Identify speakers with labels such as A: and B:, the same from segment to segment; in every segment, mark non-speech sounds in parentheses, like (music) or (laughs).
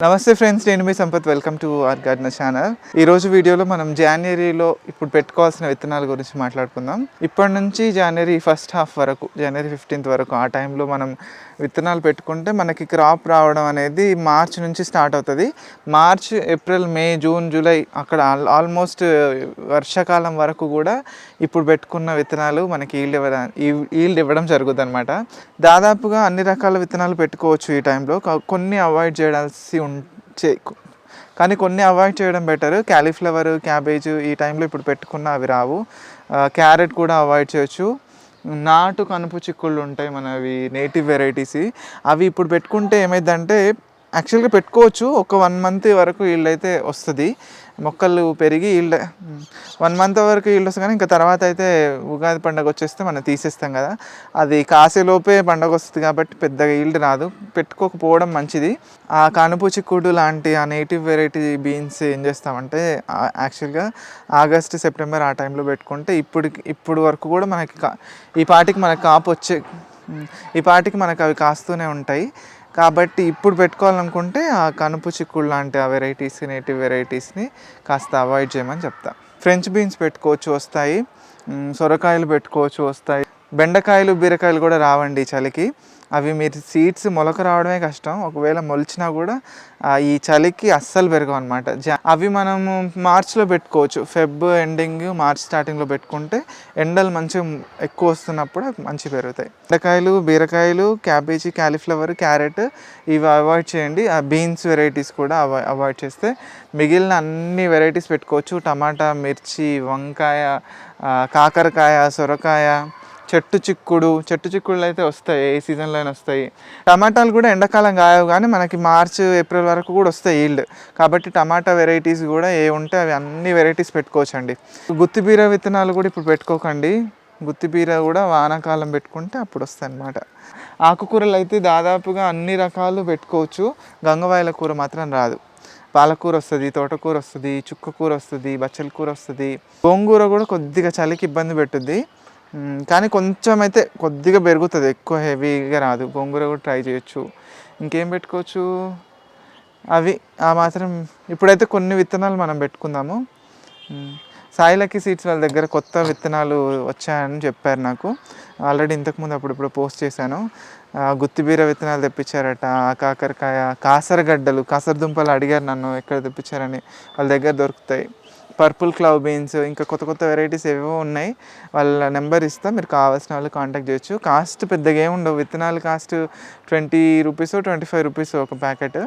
A: నమస్తే ఫ్రెండ్స్ నేను మీ Sampath. Welcome to our garden channel ఈ రోజు వీడియోలో మనం జనవరిలో ఇప్పుడు పెట్టుకోవాల్సిన విత్తనాల గురించి మాట్లాడుకుందాం. ఇప్పటి నుంచి జనవరి ఫస్ట్ హాఫ్ వరకు జనవరి ఫిఫ్టీన్త్ వరకు ఆ టైంలో మనం విత్తనాలు పెట్టుకుంటే మనకి క్రాప్ రావడం అనేది మార్చ్ నుంచి స్టార్ట్ అవుతుంది. March April May June July అక్కడ ఆల్మోస్ట్ uh, వర్షాకాలం వరకు కూడా ఇప్పుడు పెట్టుకున్న విత్తనాలు మనకి ఈల్డ్ ఇవ్వడం ఈల్డ్ ఇవ్వడం జరుగుతుంది అనమాట దాదాపుగా అన్ని రకాల విత్తనాలు పెట్టుకోవచ్చు ఈ టైంలో కొన్ని అవాయిడ్ చేయాల్సి ఉంచే కానీ కొన్ని అవాయిడ్ చేయడం బెటర్ క్యాలీఫ్లవర్ క్యాబేజ్ ఈ టైంలో ఇప్పుడు పెట్టుకున్న అవి రావు. క్యారెట్ కూడా అవాయిడ్ చేయొచ్చు. నాటు కనుపు చిక్కుళ్ళు ఉంటాయి మనవి నేటివ్ వెరైటీస్ అవి ఇప్పుడు పెట్టుకుంటే ఏమైందంటే యాక్చువల్గా పెట్టుకోవచ్చు. ఒక వన్ మంత్ వరకు వీళ్ళైతే వస్తుంది. మొక్కలు పెరిగి ఈల్డ్ వన్ మంత్ వరకు ఈల్డ్ వస్తుంది కానీ ఇంకా తర్వాత అయితే ఉగాది పండగ వచ్చేస్తే మనం తీసేస్తాం కదా. అది కాసేలోపే పండగ వస్తుంది కాబట్టి పెద్దగా ఈల్డ్ రాదు. పెట్టుకోకపోవడం మంచిది. ఆ కానుపు చిక్కుడు లాంటి ఆ నేటివ్ వెరైటీ బీన్స్ ఏం చేస్తామంటే యాక్చువల్గా ఆగస్ట్ సెప్టెంబర్ ఆ టైంలో పెట్టుకుంటే ఇప్పుడు ఇప్పుడు వరకు కూడా మనకి కా- ఈ పాటికి మనకి కాపు వచ్చే ఈ పాటికి మనకు అవి కాస్తూనే ఉంటాయి. కాబట్టి ఇప్పుడు పెట్టుకోవాలనుకుంటే ఆ కనుపు చిక్కుడు లాంటి ఆ వెరైటీస్ నేటివ్ వెరైటీస్ని కాస్త అవాయిడ్ చేయమని చెప్తా. ఫ్రెంచ్ బీన్స్ పెట్టుకోవచ్చు వస్తాయి. సొరకాయలు పెట్టుకోవచ్చు వస్తాయి. బెండకాయలు బీరకాయలు కూడా రావండి చలికి. అవి మీరు సీడ్స్ మొలక రావడమే కష్టం. ఒకవేళ మొలిచినా కూడా ఈ చలికి అస్సలు పెరగవు అనమాట అవి మనము మార్చ్లో పెట్టుకోవచ్చు. ఫెబ్ ఎండింగ్ మార్చ్ స్టార్టింగ్లో పెట్టుకుంటే ఎండలు మంచిగా ఎక్కువ వస్తున్నప్పుడు అవి మంచి పెరుగుతాయి. బెండకాయలు బీరకాయలు క్యాబేజీ క్యాలీఫ్లవర్ క్యారెట్ ఇవి అవాయిడ్ చేయండి. ఆ బీన్స్ వెరైటీస్ కూడా అవాయిడ్ చేస్తే మిగిలిన అన్ని వెరైటీస్ పెట్టుకోవచ్చు. టమాటా మిర్చి వంకాయ కాకరకాయ సొరకాయ చెట్టు చిక్కుడు చెట్టు చిక్కుడులు అయితే వస్తాయి ఏ సీజన్లో అయినా వస్తాయి. టమాటాలు కూడా ఎండాకాలం కాయవు కానీ మనకి మార్చ్ ఏప్రిల్ వరకు కూడా వస్తాయి ఈల్డ్ కాబట్టి టమాటా వెరైటీస్ కూడా ఏ ఉంటే అవి అన్ని వెరైటీస్ పెట్టుకోవచ్చండి. గుత్తిబీర విత్తనాలు కూడా ఇప్పుడు పెట్టుకోకండి. గుత్తిబీర కూడా వానాకాలం పెట్టుకుంటే అప్పుడు వస్తాయి అన్నమాట ఆకుకూరలు అయితే దాదాపుగా అన్ని రకాలు పెట్టుకోవచ్చు. గంగవాయల కూర మాత్రం రాదు. పాలకూర వస్తుంది తోటకూర వస్తుంది చుక్కకూర వస్తుంది బచ్చల కూర వస్తుంది. గోంగూర కూడా కొద్దిగా చలికి ఇబ్బంది పెట్టుద్ది. కానీ కొంచెం అయితే కొద్దిగా పెరుగుతుంది. ఎక్కువ హెవీగా రాదు. గోంగూర కూడా ట్రై చేయొచ్చు. ఇంకేం పెట్టుకోవచ్చు? అవి ఆ మాత్రం ఇప్పుడైతే కొన్ని విత్తనాలు మనం పెట్టుకుందాము. సాయిలకి సీడ్స్ వాళ్ళ దగ్గర కొత్త విత్తనాలు వచ్చాయని చెప్పారు నాకు. ఆల్రెడీ ఇంతకుముందు అప్పుడు ఇప్పుడు పోస్ట్ చేశాను. గుత్తిబీర విత్తనాలు తెప్పించారట కాకరకాయ కాసరగడ్డలు కాసరదుంపలు అడిగారు నన్ను ఎక్కడ తెప్పించారని. వాళ్ళ దగ్గర దొరుకుతాయి. పర్పుల్ క్లవ్ బీన్స్ ఇంకా కొత్త కొత్త వెరైటీస్ ఏవో ఉన్నాయి. వాళ్ళ నెంబర్ ఇస్తా మీరు కావాల్సిన వాళ్ళు కాంటాక్ట్ చేయొచ్చు. కాస్ట్ పెద్దగా ఏమి ఉండవు. విత్తనాలు cost twenty rupees twenty five rupees ఒక ప్యాకెట్.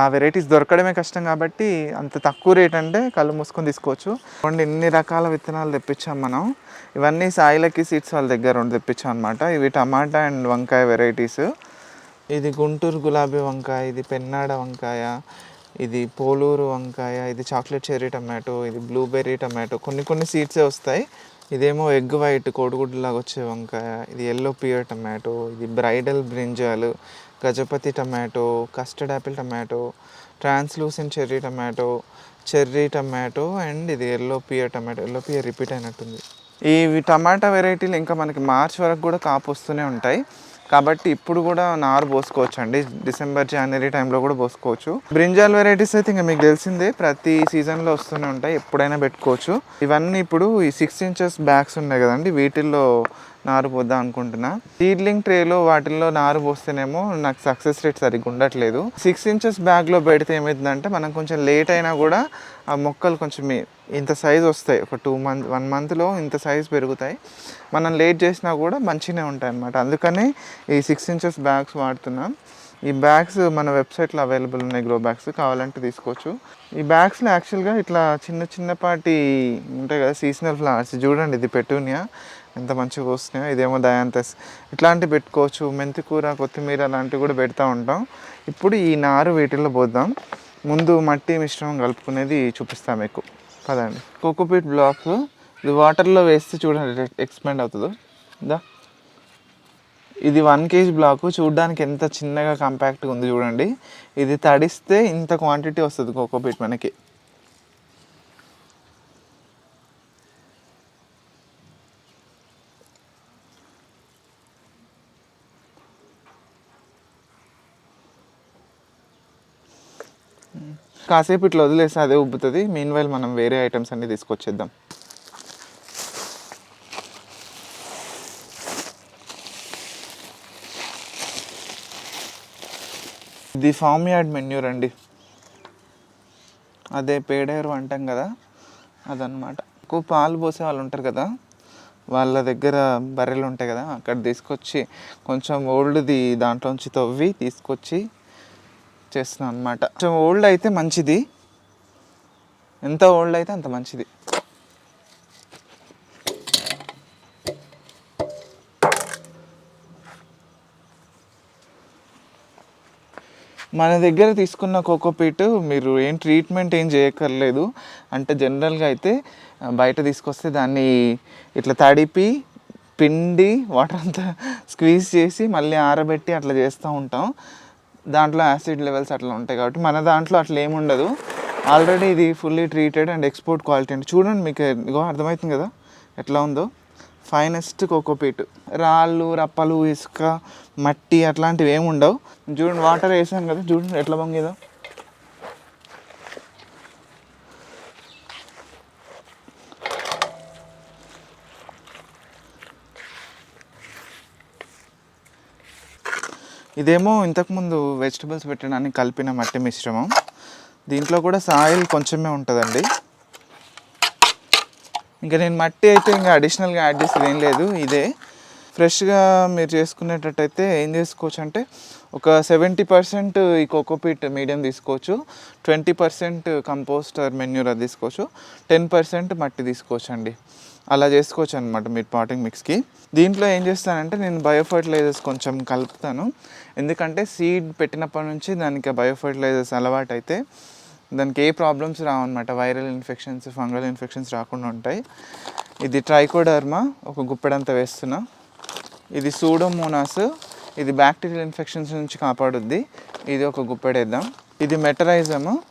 A: ఆ వెరైటీస్ దొరకడమే కష్టం కాబట్టి అంత తక్కువ రేట్ అంటే కళ్ళు మూసుకొని తీసుకోవచ్చు. అండ్ ఎన్ని రకాల విత్తనాలు తెప్పించాం మనం. ఇవన్నీ సాయిలకి సీడ్స్ వాళ్ళ దగ్గర ఉండి తెప్పించాం అనమాట ఇవి టమాటా అండ్ వంకాయ వెరైటీస్. ఇది గుంటూరు గులాబీ వంకాయ ఇది పెన్నాడ వంకాయ ఇది పోలూరు వంకాయ ఇది చాక్లెట్ చెర్రీ టమాటో ఇది బ్లూబెర్రీ టమాటో కొన్ని కొన్ని సీడ్సే వస్తాయి. ఇదేమో ఎగ్ వైట్ కోడిగుడ్డులాగా వచ్చే వంకాయ ఇది ఎల్లో పియర్ టమాటో ఇది bridal brinjal Gajapathi tomato custard apple tomato translucent cherry tomato cherry tomato and ఇది yellow pear tomato yellow pear repeat అయినట్టుంది. ఈ టమాటా వెరైటీలు ఇంకా మనకి మార్చ్ వరకు కూడా కాపు వస్తూనే ఉంటాయి. కాబట్టి ఇప్పుడు కూడా నారు పోసుకోవచ్చు అండి డిసెంబర్ జనవరి టైంలో కూడా పోసుకోవచ్చు. బ్రింజాల్ వెరైటీస్ అయితే ఇంకా మీకు తెలిసిందే. ప్రతి సీజన్లో వస్తూనే ఉంటాయి. ఎప్పుడైనా పెట్టుకోవచ్చు. ఇవన్నీ ఇప్పుడు ఈ సిక్స్ ఇంచెస్ బ్యాగ్స్ ఉన్నాయి కదండి. వీటిల్లో నారు పోద్దాం అనుకుంటున్నా. సీడ్లింగ్ ట్రేలో వాటిల్లో నారు పోస్తేనేమో నాకు సక్సెస్ రేట్ సరిగ్గా ఉండట్లేదు. సిక్స్ ఇంచెస్ బ్యాగ్లో పెడితే ఏమవుతుందంటే మనం కొంచెం లేట్ అయినా కూడా ఆ మొక్కలు కొంచెం ఇంత సైజ్ వస్తాయి. ఒక టూ మంత్ వన్ మంత్లో ఇంత సైజ్ పెరుగుతాయి. మనం లేట్ చేసినా కూడా మంచిగానే ఉంటాయి అన్నమాట అందుకనే ఈ సిక్స్ ఇంచెస్ బ్యాగ్స్ వాడుతున్నాం. ఈ బ్యాగ్స్ మన వెబ్సైట్లో అవైలబుల్ ఉన్నాయి గ్రో బ్యాగ్స్ కావాలంటే తీసుకోవచ్చు. ఈ బ్యాగ్స్లో యాక్చువల్గా ఇట్లా చిన్న చిన్నపాటి ఉంటాయి కదా సీజనల్ ఫ్లవర్స్ చూడండి ఇది పెటూనియా. ఎంత మంచిగా వస్తున్నాయో ఇదేమో దయాంతస్ ఇట్లాంటివి పెట్టుకోవచ్చు మెంతికూర కొత్తిమీర అలాంటివి కూడా పెడతా ఉంటాం. ఇప్పుడు ఈ నారు వీటిల్లో పోద్దాం. ముందు మట్టి మిశ్రమం కలుపుకునేది చూపిస్తాం మీకు. పదండి. కోకోపీట్ బ్లాక్ ఇది వాటర్లో వేస్తే చూడండి ఎక్స్పెండ్ అవుతుందో. దా. ఇది వన్ కేజీ బ్లాక్ చూడడానికి ఎంత చిన్నగా కాంపాక్ట్గా ఉంది చూడండి. ఇది తడిస్తే ఇంత క్వాంటిటీ వస్తుంది కోకోపీట్ మనకి. కాసేపు ఇట్లా వదిలేస్తే అదే ఉబ్బుతుంది. మీన్ వైల్ మనం వేరే ఐటమ్స్ అన్ని తీసుకొచ్చేద్దాం. ఇది ఫామ్ యార్డ్ మెన్యూర్ అండి అదే పేడేరు అంటాం కదా అదనమాట ఎక్కువ పాలు పోసే వాళ్ళు ఉంటారు కదా వాళ్ళ దగ్గర బర్రెలు ఉంటాయి కదా అక్కడ తీసుకొచ్చి కొంచెం ఓల్డ్ది దాంట్లోంచి తవ్వి తీసుకొచ్చి చేస్తున్నాను అనమాట కొంచెం ఓల్డ్ అయితే మంచిది. ఎంత ఓల్డ్ అయితే అంత మంచిది. మన దగ్గర తీసుకున్న కోకోపీట్ మీరు ఏం ట్రీట్మెంట్ ఏం చేయక్కర్లేదు. అంటే జనరల్గా అయితే బయట తీసుకొస్తే దాన్ని ఇట్లా తడిపి పిండి వాటర్ అంతా స్క్వీజ్ చేసి మళ్ళీ ఆరబెట్టి అట్లా చేస్తూ ఉంటాం. దాంట్లో యాసిడ్ లెవెల్స్ అట్లా ఉంటాయి కాబట్టి మన దాంట్లో అట్లా ఏముండదు ఆల్రెడీ ఇది fully treated and export quality అండి. చూడండి మీకు ఇగో అర్థమవుతుంది కదా? ఎట్లా ఉందో? Finest cocopeat. రాళ్ళు రప్పలు ఇసుక మట్టి అట్లాంటివి ఏమి ఉండవు. చూడండి వాటర్ వేసాం కదా చూడండి ఎట్లా పొంగిదో. ఇదేమో ఇంతకుముందు వెజిటబుల్స్ పెట్టడానికి కలిపిన మట్టి మిశ్రమం. దీంట్లో కూడా సాయిల్ కొంచెమే ఉంటుందండి. ఇంకా నేను మట్టి అయితే ఇంకా అడిషనల్గా యాడ్ చేసేది ఏం లేదు ఇదే. ఫ్రెష్గా మీరు చేసుకునేటట్టయితే ఏం చేసుకోవచ్చు అంటే ఒక సెవెంటీ పర్సెంట్ ఈ కోకోపీట్ మీడియం తీసుకోవచ్చు twenty percent compost or manure అది తీసుకోవచ్చు టెన్ పర్సెంట్ మట్టి తీసుకోవచ్చు అండి అలా చేసుకోవచ్చు అనమాట మీరు పాటింగ్ మిక్స్కి దీంట్లో ఏం చేస్తానంటే నేను బయో ఫర్టిలైజర్స్ కొంచెం కలుపుతాను. ఎందుకంటే సీడ్ పెట్టినప్పటి నుంచి దానికి బయో ఫర్టిలైజర్స్ అలవాటు అయితే దానికి ఏ ప్రాబ్లమ్స్ రావన్నమాట. వైరల్ ఇన్ఫెక్షన్స్ ఫంగల్ ఇన్ఫెక్షన్స్ రాకుండా ఉంటాయి. ఇది ట్రైకోడర్మా ఒక గుప్పెడంత వేస్తున్నా. ఇది సూడోమోనాస్ ఇది బ్యాక్టీరియల్ ఇన్ఫెక్షన్స్ నుంచి కాపాడుద్ది. ఇది ఒక గుప్పెడేద్దాం. ఇది మెటరైజము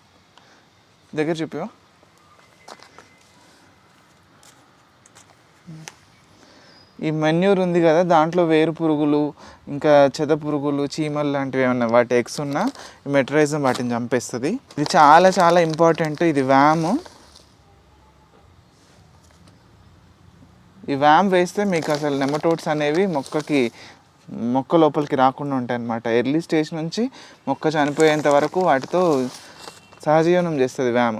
A: దగ్గర చూపివా ఈ మెన్యూర్ ఉంది కదా దాంట్లో వేరు పురుగులు ఇంకా చెద పురుగులు చీమలు లాంటివి ఏమన్నా వాటి ఎగ్స్ ఉన్నా ఈ మెటరైజం వాటిని చంపేస్తుంది. ఇది చాలా చాలా ఇంపార్టెంట్. ఇది వ్యామ్. ఈ వ్యామ్ వేస్తే మీకు అసలు నెమటోడ్స్ అనేవి మొక్కకి మొక్క లోపలికి రాకుండా ఉంటాయి అన్నమాట ఎర్లీ స్టేజ్ నుంచి మొక్క చనిపోయేంత వరకు వాటితో సహజీవనం చేస్తుంది వ్యామ్.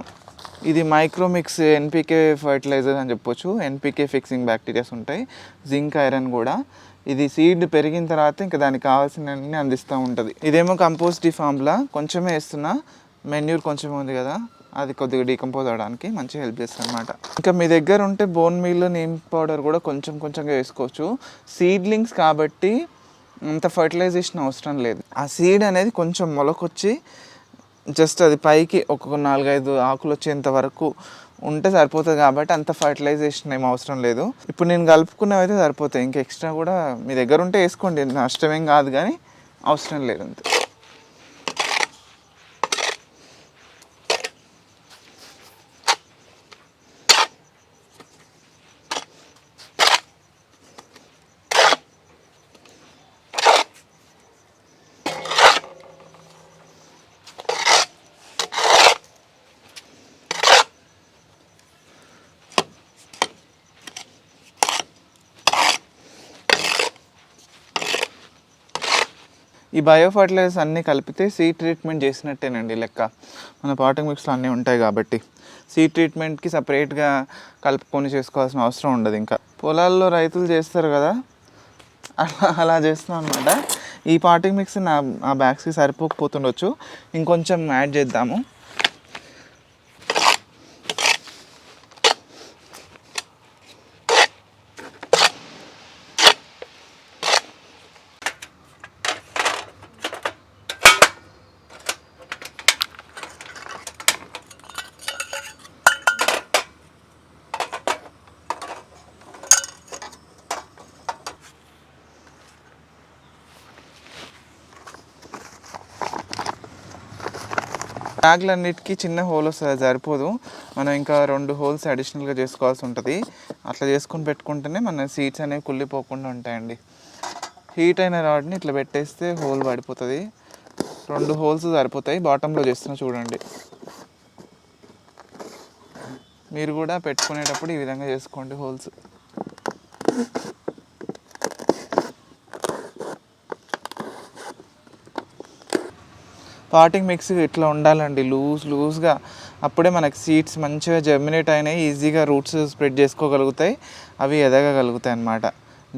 A: ఇది మైక్రోమిక్స్ ఎన్పికే ఫర్టిలైజర్ అని చెప్పొచ్చు. ఎన్పికే ఫిక్సింగ్ బ్యాక్టీరియాస్ ఉంటాయి. జింక్ ఐరన్ కూడా. ఇది సీడ్ పెరిగిన తర్వాత ఇంకా దానికి కావాల్సినవన్నీ అందిస్తూ ఉంటుంది. ఇదేమో కంపోస్ట్ ఫామ్లా. కొంచెమే వేస్తున్నా. మెన్యూర్ కొంచెం ఉంది కదా. అది కొద్దిగా డీకంపోజ్ అవడానికి మంచిగా హెల్ప్ చేస్తుంది అనమాట ఇంకా మీ దగ్గర ఉంటే బోన్ మీల్ నీమ్ పౌడర్ కూడా కొంచెం కొంచెంగా వేసుకోవచ్చు. సీడ్లింగ్స్ కాబట్టి అంత ఫర్టిలైజేషన్ అవసరం లేదు. ఆ సీడ్ అనేది కొంచెం మొలకొచ్చి జస్ట్ అది పైకి ఒక్కొక్క నాలుగైదు ఆకులు వచ్చేంత వరకు ఉంటే సరిపోతుంది కాబట్టి అంత ఫర్టిలైజేషన్ ఏం అవసరం లేదు. ఇప్పుడు నేను కలుపుకున్నవి అయితే సరిపోతాయి. ఇంకా ఎక్స్ట్రా కూడా మీ దగ్గర ఉంటే వేసుకోండి. నష్టమేం కాదు కానీ అవసరం లేదు అంతే. ఈ బయో ఫర్టిలైజర్స్ అన్నీ కలిపితే సీ ట్రీట్మెంట్ చేసినట్టేనండి లెక్క. మన పాటింగ్ మిక్స్లో అన్నీ ఉంటాయి కాబట్టి. సీ ట్రీట్మెంట్కి సపరేట్గా కలుపుకొని చేసుకోవాల్సిన అవసరం ఉండదు ఇంకా. పొలాల్లో రైతులు చేస్తారు కదా. అలా అలా చేస్తున్నాం అనమాట ఈ పాటింగ్ మిక్స్ నా ఆ బ్యాగ్స్కి సరిపోకపోతుండొచ్చు. ఇంకొంచెం యాడ్ చేద్దాము. ట్యాగ్లన్నిటికీ చిన్న హోల్ వస్తుంది సరిపోదు. మనం ఇంకా రెండు హోల్స్ అడిషనల్గా చేసుకోవాల్సి ఉంటుంది. అట్లా చేసుకొని పెట్టుకుంటేనే మన సీట్స్ అనేవి కుళ్ళిపోకుండా ఉంటాయండి. హీట్ అయిన రాడ్ని ఇట్లా పెట్టేస్తే హోల్ పడిపోతుంది. రెండు హోల్స్ సరిపోతాయి. బాటంలో చేస్తున్నా చూడండి. మీరు కూడా పెట్టుకునేటప్పుడు ఈ విధంగా చేసుకోండి హోల్స్. పాటింగ్ మిక్స్ ఇట్లా ఉండాలండి లూజ్ లూజ్గా అప్పుడే మనకి సీడ్స్ మంచిగా జర్మినేట్ అయినాయి ఈజీగా రూట్స్ స్ప్రెడ్ చేసుకోగలుగుతాయి అవి ఎదగగలుగుతాయి అన్నమాట.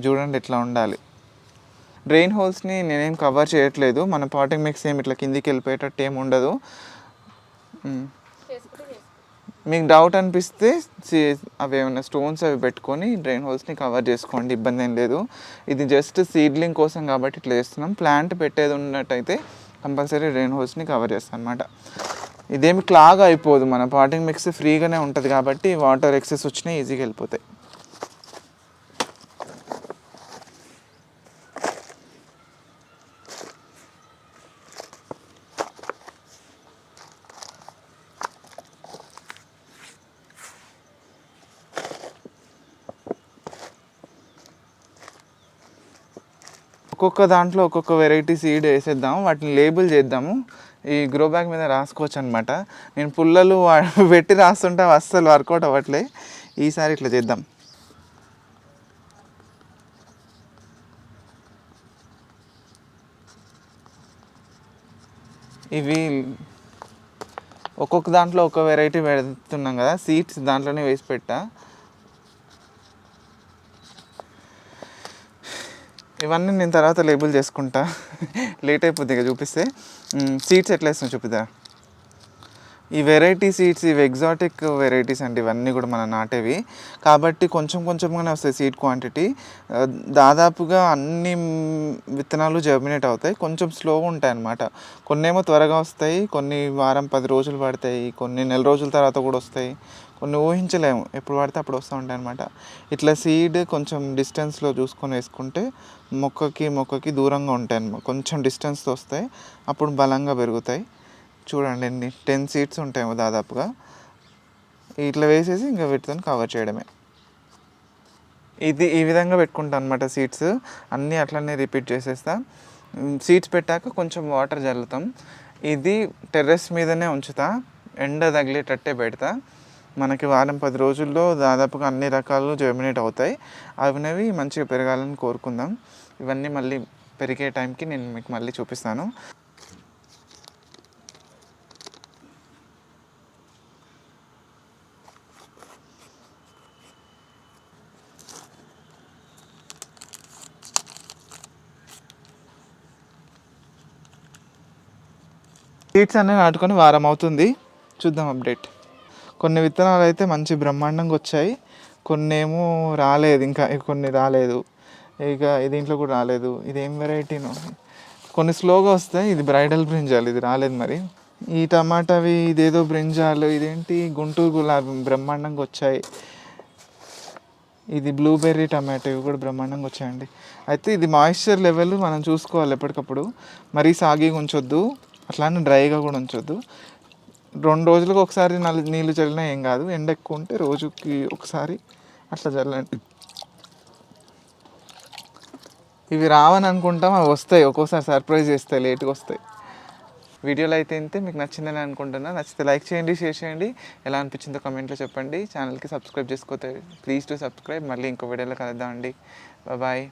A: చూడండి ఇట్లా ఉండాలి. డ్రెయిన్ హోల్స్ని నేనేం కవర్ చేయట్లేదు మన పాటింగ్ మిక్స్ ఏమి ఇట్లా కిందికి వెళ్ళిపోయేటట్టు ఏమి ఉండదు. మీకు డౌట్ అనిపిస్తే అవి ఏమైనా స్టోన్స్ అవి పెట్టుకొని డ్రైన్ హోల్స్ని కవర్ చేసుకోండి ఇబ్బంది ఏం లేదు. ఇది జస్ట్ సీడ్లింగ్ కోసం కాబట్టి ఇట్లా చేస్తున్నాం. ప్లాంట్ పెట్టేది ఉన్నట్టయితే కంపల్సరీ రెయిన్ హోస్ని కవర్ చేస్తాను అనమాట ఇదేమి క్లాగ్ అయిపోదు మన పాటింగ్ మిక్స్ ఫ్రీగానే ఉంటుంది కాబట్టి వాటర్ ఎక్సెస్ వచ్చినా ఈజీగా వెళ్ళిపోతాయి. ఒక్కొక్క దాంట్లో ఒక్కొక్క వెరైటీ సీడ్ వేసేద్దాం వాటిని లేబుల్ చేద్దాము. ఈ గ్రో బ్యాగ్ మీద రాసుకోవచ్చు అనమాట నేను పుల్లలు (laughs) పెట్టి రాస్తుంటే అస్సలు వర్కౌట్ అవ్వట్లే. ఈసారి ఇట్లా చేద్దాం. ఇవి ఒక్కొక్క దాంట్లో ఒక వెరైటీ పెడుతున్నాం కదా సీడ్స్ దాంట్లోనే వేసి పెట్టా. ఇవన్నీ నేను తర్వాత లేబుల్ చేసుకుంటా. లేట్ అయిపోద్ది ఇక చూపిస్తే. సీడ్స్ ఎట్లా వేస్తున్నా చూపిద్దా? ఈ వెరైటీ సీడ్స్ ఇవి ఎగ్జాటిక్ వెరైటీస్ అండి ఇవన్నీ కూడా మన నాటేవి. కాబట్టి కొంచెం కొంచెంగానే వస్తాయి సీడ్ క్వాంటిటీ దాదాపుగా అన్ని విత్తనాలు జర్మినేట్ అవుతాయి. కొంచెం స్లోగా ఉంటాయి అన్నమాట. కొన్ని ఏమో త్వరగా వస్తాయి కొన్ని వారం పది రోజులు పడతాయి కొన్ని నెల రోజుల తర్వాత కూడా వస్తాయి. కొన్ని ఊహించలేము. ఎప్పుడు పడితే అప్పుడు వస్తూ ఉంటాయి అనమాట ఇట్లా సీడ్ కొంచెం డిస్టెన్స్లో చూసుకొని వేసుకుంటే మొక్కకి మొక్కకి దూరంగా ఉంటాయి అనమాట కొంచెం డిస్టెన్స్తో వస్తాయి. అప్పుడు బలంగా పెరుగుతాయి. చూడండి ఎన్ని టెన్ సీట్స్ ఉంటాయేమో దాదాపుగా. ఇట్లా వేసేసి ఇంకా వీటితో కవర్ చేయడమే. ఇది ఈ విధంగా పెట్టుకుంటాను అనమాట సీట్స్ అన్నీ అట్లనే రిపీట్ చేసేస్తా. సీట్స్ పెట్టాక కొంచెం వాటర్ జల్లుతాం. ఇది టెర్రస్ మీదనే ఉంచుతా. ఎండ తగిలేటట్టే పెడతా. మనకి వారం పది రోజుల్లో దాదాపుగా అన్ని రకాలు జర్మినేట్ అవుతాయి. అవినవి మంచిగా పెరగాలని కోరుకుందాం. ఇవన్నీ మళ్ళీ పెరిగే టైంకి నేను మీకు మళ్ళీ చూపిస్తాను. సీడ్స్ అనేవి నాటుకొని వారం అవుతుంది. చూద్దాం అప్డేట్ కొన్ని విత్తనాలు అయితే మంచి బ్రహ్మాండంగా వచ్చాయి. కొన్ని ఏమో రాలేదు ఇంకా కొన్ని రాలేదు. ఇక దీంట్లో కూడా రాలేదు. ఇదేం వెరైటీనో కొన్ని స్లోగా వస్తాయి. ఇది బ్రైడల్ బ్రింజాల్ ఇది రాలేదు మరి. ఈ టమాటావి ఇదేదో బ్రింజాలు ఇదేంటి? గుంటూరు గులాబీ బ్రహ్మాండంగా వచ్చాయి. ఇది బ్లూబెర్రీ టమాటో ఇవి కూడా బ్రహ్మాండంగా వచ్చాయండి. అయితే ఇది మాయిశ్చర్ లెవెల్ మనం చూసుకోవాలి ఎప్పటికప్పుడు. మరీ సాగిగా ఉంచొద్దు. అట్లానే డ్రైగా కూడా ఉంచొద్దు. రెండు రోజులకు ఒకసారి నల్ నీళ్ళు చల్లినా ఏం కాదు. ఎండ ఎక్కువ ఉంటే రోజుకి ఒకసారి అట్లా చల్లండి. ఇవి రావని అనుకుంటాం అవి వస్తాయి. ఒక్కోసారి సర్ప్రైజ్ చేస్తాయి లేట్గా వస్తాయి. వీడియోలో అయితే ఇంతే. మీకు నచ్చిందని అనుకుంటున్నా. నచ్చితే లైక్ చేయండి షేర్ చేయండి. ఎలా అనిపించిందో కమెంట్లో చెప్పండి. ఛానల్కి సబ్స్క్రైబ్ చేసుకోతే ప్లీజ్ టు సబ్స్క్రైబ్. మళ్ళీ ఇంకో వీడియోలో కలుద్దామండి. బాయ్.